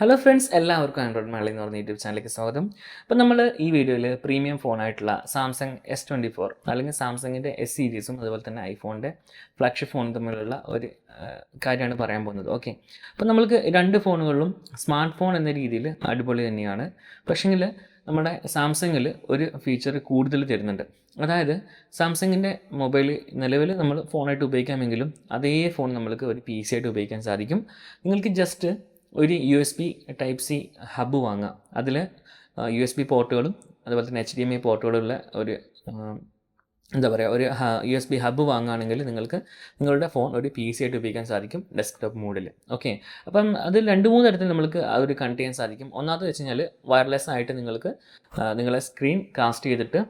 Hello friends എല്ലാവർക്കും Android Malayali എന്ന് പറഞ്ഞ യൂട്യൂബ് ചാനലിലേക്ക് സ്വാഗതം. അപ്പോൾ നമ്മൾ ഈ വീഡിയോയിൽ പ്രീമിയം ഫോണായിട്ടുള്ള സാംസങ് എസ് ട്വന്റി ഫോർ അല്ലെങ്കിൽ സാംസങ്ങിന്റെ എസ് സീരീസും അതുപോലെ തന്നെ ഐഫോണിന്റെ ഫ്ലാഗ്ഷിപ്പ് ഫോണും തമ്മിലുള്ള ഒരു കാര്യമാണ് പറയാൻ പോകുന്നത്. ഓക്കെ അപ്പോൾ നമ്മൾക്ക് രണ്ട് ഫോണുകളിലും സ്മാർട്ട് ഫോൺ എന്ന രീതിയിൽ അടിപൊളി തന്നെയാണ്. പക്ഷേങ്കിൽ നമ്മുടെ സാംസങ്ങിൽ ഒരു ഫീച്ചർ കൂടുതൽ തരുന്നുണ്ട്. അതായത് സാംസങ്ങിന്റെ മൊബൈൽ നിലവിൽ നമ്മൾ ഫോണായിട്ട് ഉപയോഗിക്കാമെങ്കിലും അതേ ഫോൺ നമ്മൾക്ക് ഒരു പി സി ആയിട്ട് ഉപയോഗിക്കാൻ സാധിക്കും. നിങ്ങൾക്ക് ജസ്റ്റ് ഒരു U S B type C hub വാങ്ങാം. അതിൽ യു എസ് ബി പോർട്ടുകളും അതുപോലെ തന്നെ എച്ച് ഡി എം ഐ പോർട്ടുകളുള്ള ഒരു എന്താ പറയുക ഒരു യു എസ് ബി ഹബ്ബ് വാങ്ങുകയാണെങ്കിൽ നിങ്ങൾക്ക് നിങ്ങളുടെ ഫോൺ ഒരു പി സി ആയിട്ട് ഉപയോഗിക്കാൻ സാധിക്കും ഡെസ്ക്ടോപ്പ് മോഡിൽ ഓക്കെ അപ്പം അത് രണ്ട് മൂന്ന് തരത്തിൽ നമുക്ക് ഒരു കണക്ട് ചെയ്യാൻ സാധിക്കും. ഒന്നാമത് വെച്ച് കഴിഞ്ഞാൽ വയർലെസ് ആയിട്ട് നിങ്ങൾക്ക് നിങ്ങളെ സ്ക്രീൻ കാസ്റ്റ് ചെയ്തിട്ട്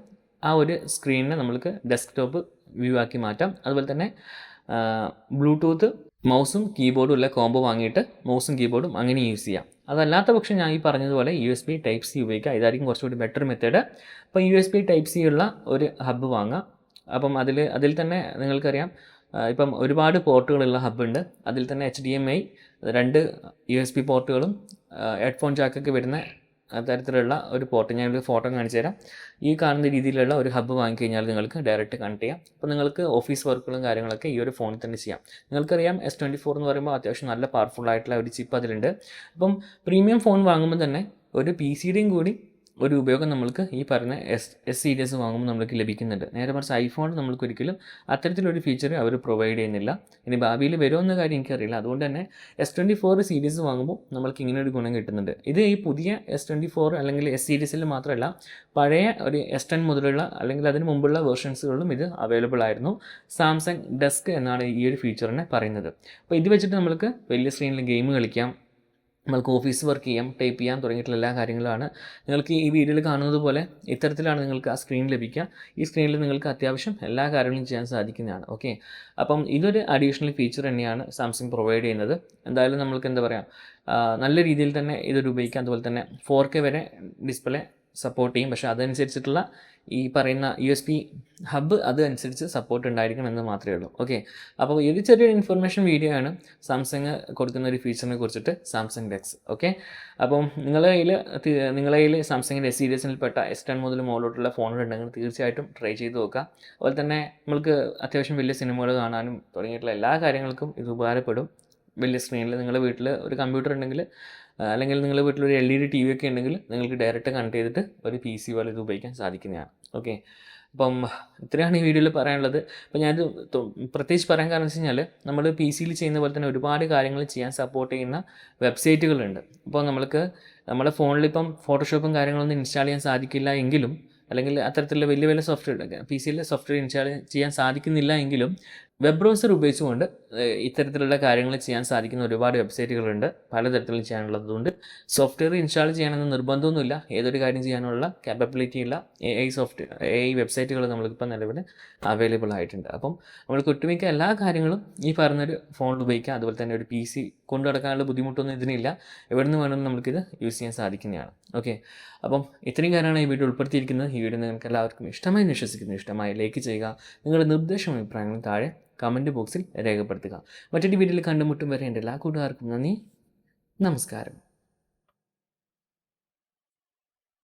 ആ ഒരു സ്ക്രീനിനെ നമുക്ക് ഡെസ്ക്ടോപ്പ് വ്യൂ ആക്കി മാറ്റാം. അതുപോലെ തന്നെ ബ്ലൂടൂത്ത് മൗസും കീബോർഡും ഉള്ള കോംബോ വാങ്ങിയിട്ട് മൗസും കീബോർഡും അങ്ങനെ യൂസ് ചെയ്യാം. അതല്ലാത്ത പക്ഷം ഞാൻ ഈ പറഞ്ഞതുപോലെ U S B type C ഉപയോഗിക്കുക ഇതായിരിക്കും കുറച്ചുകൂടി ബെറ്റർ മെത്തേഡ് അപ്പോൾ U S B type C ഉള്ള ഒരു ഹബ്ബ് വാങ്ങാം. അപ്പം അതിൽ അതിൽ തന്നെ നിങ്ങൾക്കറിയാം ഇപ്പം ഒരുപാട് പോർട്ടുകളുള്ള ഹബ്ബ് ഉണ്ട്. അതിൽ തന്നെ എച്ച് ഡി എം ഐ രണ്ട് യു എസ് ബി പോർട്ടുകളും ഹെഡ്ഫോൺ ജാക്കൊക്കെ വരുന്ന തരത്തിലുള്ള ഒരു പോർട്ട് ഞാൻ ഒരു ഫോട്ടോ കാണിച്ചു തരാം. ഈ കാണുന്ന രീതിയിലുള്ള ഒരു ഹബ്ബ് വാങ്ങിക്കഴിഞ്ഞാൽ നിങ്ങൾക്ക് ഡയറക്റ്റ് കണക്ട് ചെയ്യാം. അപ്പോൾ നിങ്ങൾക്ക് ഓഫീസ് വർക്കുകളും കാര്യങ്ങളൊക്കെ ഈ ഒരു ഫോണിൽ തന്നെ ചെയ്യാം. നിങ്ങൾക്കറിയാം എസ് ട്വന്റി ഫോർ എന്ന് പറയുമ്പോൾ അത്യാവശ്യം നല്ല പവർഫുൾ ആയിട്ടുള്ള ഒരു ചിപ്പ് അതിലുണ്ട്. അപ്പം പ്രീമിയം ഫോൺ വാങ്ങുമ്പോൾ തന്നെ ഒരു പി സിയുടെയും കൂടി ഒരു ഉപയോഗം നമ്മൾക്ക് ഈ പറഞ്ഞ എസ് എസ് സീരീസ് വാങ്ങുമ്പോൾ നമ്മൾക്ക് ലഭിക്കുന്നുണ്ട്. നേരെ മറിച്ച് ഐഫോൺ നമ്മൾക്ക് ഒരിക്കലും അത്തരത്തിലൊരു ഫീച്ചർ അവർ പ്രൊവൈഡ് ചെയ്യുന്നില്ല. ഇനി ഭാവിയിൽ വരുമെന്ന കാര്യം എനിക്കറിയില്ല. അതുകൊണ്ട് തന്നെ എസ് ട്വന്റി ഫോർ സീരീസ് വാങ്ങുമ്പോൾ നമ്മൾക്ക് ഇങ്ങനെ ഒരു ഗുണം കിട്ടുന്നുണ്ട്. ഇത് ഈ പുതിയ എസ് ട്വന്റി ഫോർ അല്ലെങ്കിൽ എസ് സീരീസിൽ മാത്രമല്ല പഴയ ഒരു എസ് ടെൻ മുതലുള്ള അല്ലെങ്കിൽ അതിന് മുമ്പുള്ള വേർഷൻസുകളിലും ഇത് അവൈലബിൾ ആയിരുന്നു. സാംസങ് ഡെസ്ക് എന്നാണ് ഈ ഒരു ഫീച്ചറിനെ പറയുന്നത്. അപ്പോൾ ഇത് വെച്ചിട്ട് നമുക്ക് വലിയ സ്ക്രീനിൽ ഗെയിം കളിക്കാം. നമ്മൾക്ക് ഓഫീസ് വർക്ക് ചെയ്യാം ടൈപ്പ് ചെയ്യാം തുടങ്ങിയിട്ടുള്ള എല്ലാ കാര്യങ്ങളാണ്. നിങ്ങൾക്ക് ഈ വീഡിയോയിൽ കാണുന്നത് പോലെ ഇത്തരത്തിലാണ് നിങ്ങൾക്ക് ആ സ്ക്രീൻ ലഭിക്കുക. ഈ സ്ക്രീനിൽ നിങ്ങൾക്ക് അത്യാവശ്യം എല്ലാ കാര്യങ്ങളും ചെയ്യാൻ സാധിക്കുന്നതാണ്. ഓക്കെ? അപ്പം ഇതൊരു അഡീഷണൽ ഫീച്ചർ തന്നെയാണ് സാംസങ് പ്രൊവൈഡ് ചെയ്യുന്നത്. എന്തായാലും നമ്മൾക്ക് എന്താ പറയുക നല്ല രീതിയിൽ തന്നെ ഇതൊരു ഉപയോഗിക്കാം. അതുപോലെ തന്നെ ഫോർ കെ വരെ ഡിസ്പ്ലേ സപ്പോർട്ട് ചെയ്യും. പക്ഷേ അതനുസരിച്ചിട്ടുള്ള ഈ പറയുന്ന യു എസ് പി ഹബ്ബ് അതനുസരിച്ച് സപ്പോർട്ട് ഉണ്ടായിരിക്കണം എന്ന് മാത്രമേ ഉള്ളൂ. ഓക്കെ അപ്പോൾ ഇത് ചെറിയൊരു ഇൻഫർമേഷൻ വീഡിയോ ആണ്. സാംസങ് കൊടുക്കുന്ന ഒരു ഫീച്ചറിനെ കുറിച്ചിട്ട് സാംസങ് ഡെക്സ് ഓക്കെ അപ്പം നിങ്ങളുടെ കയ്യിൽ നിങ്ങളുടെ കയ്യിൽ സാംസങ്ങിന്റെ സീരീസിൽപ്പെട്ട എസ് ടെൻ മുതൽ മുകളിലോട്ടുള്ള ഫോണുകളുണ്ടെങ്കിൽ തീർച്ചയായിട്ടും ട്രൈ ചെയ്ത് നോക്കുക. അതുപോലെ തന്നെ നമ്മൾക്ക് അത്യാവശ്യം വലിയ സിനിമകൾ കാണാനും തുടങ്ങിയിട്ടുള്ള എല്ലാ കാര്യങ്ങൾക്കും ഇത് ഉപകാരപ്പെടും. വലിയ സ്ക്രീനിൽ നിങ്ങളുടെ വീട്ടിൽ ഒരു കമ്പ്യൂട്ടർ ഉണ്ടെങ്കിൽ അല്ലെങ്കിൽ നിങ്ങളുടെ വീട്ടിൽ ഒരു L E D T V ഒക്കെ ഉണ്ടെങ്കിൽ നിങ്ങൾക്ക് ഡയറക്റ്റ് കണക്ട് ചെയ്തിട്ട് ഒരു പി സി പോലെ ഇത് ഉപയോഗിക്കാൻ സാധിക്കുന്നതാണ്. ഓക്കെ അപ്പം ഇത്രയാണ് ഈ വീഡിയോയിൽ പറയാനുള്ളത്. അപ്പോൾ ഞാനത് പ്രത്യേകിച്ച് പറയാൻ കാരണം വെച്ച് കഴിഞ്ഞാൽ നമ്മൾ പി സിയിൽ ചെയ്യുന്ന പോലെ തന്നെ ഒരുപാട് കാര്യങ്ങൾ ചെയ്യാൻ സപ്പോർട്ട് ചെയ്യുന്ന വെബ്സൈറ്റുകളുണ്ട് അപ്പോൾ നമ്മൾക്ക് നമ്മുടെ ഫോണിൽ ഇപ്പം ഫോട്ടോഷോപ്പും കാര്യങ്ങളൊന്നും ഇൻസ്റ്റാൾ ചെയ്യാൻ സാധിക്കില്ല എങ്കിലും അല്ലെങ്കിൽ അത്തരത്തിലുള്ള വലിയ വലിയ സോഫ്റ്റ്വെയർ പി സിയിലെ സോഫ്റ്റ്വെയർ ഇൻസ്റ്റാൾ ചെയ്യാൻ സാധിക്കുന്നില്ല എങ്കിലും വെബ് ബ്രൗസർ ഉപയോഗിച്ചുകൊണ്ട് ഇത്തരത്തിലുള്ള കാര്യങ്ങൾ ചെയ്യാൻ സാധിക്കുന്ന ഒരുപാട് വെബ്സൈറ്റുകളുണ്ട്. പലതരത്തിലും ചെയ്യാനുള്ളതുകൊണ്ട് സോഫ്റ്റ്വെയർ ഇൻസ്റ്റാൾ ചെയ്യണമെന്ന് നിർബന്ധമൊന്നുമില്ല. ഏതൊരു കാര്യം ചെയ്യാനുള്ള കാപ്പബിലിറ്റി ഉള്ള A I software A I വെബ്സൈറ്റുകൾ നമ്മൾക്കിപ്പോൾ നിലവിൽ അവൈലബിൾ ആയിട്ടുണ്ട്. അപ്പം നമ്മൾക്ക് ഒട്ടുമിക്ക എല്ലാ കാര്യങ്ങളും ഈ പറഞ്ഞൊരു ഫോണിൽ ഉപയോഗിക്കാം. അതുപോലെ തന്നെ ഒരു പി സി കൊണ്ടു നടക്കാനുള്ള ബുദ്ധിമുട്ടൊന്നും ഇതിനില്ല. എവിടെ നിന്ന് വേണമെങ്കിലും നമുക്കിത് യൂസ് ചെയ്യാൻ സാധിക്കുന്നതാണ്. ഓക്കെ അപ്പം ഇത്രയും കാര്യമാണ് ഈ വീഡിയോ ഉൾപ്പെടുത്തിയിരിക്കുന്നത്. ഈ വീഡിയോ നിങ്ങൾക്ക് എല്ലാവർക്കും ഇഷ്ടമായി വിശ്വസിക്കുന്നു. ഇഷ്ടമായി ലൈക്ക് ചെയ്യുക. നിങ്ങളുടെ നിർദ്ദേശം അഭിപ്രായങ്ങളും താഴെ കമന്റ് ബോക്സിൽ രേഖപ്പെടുത്തുക. മറ്റൊരു വീഡിയോയിൽ കണ്ടുമുട്ടും വരെ എന്റെ എല്ലാ കൂട്ടുകാർക്കും നന്ദി. നമസ്കാരം.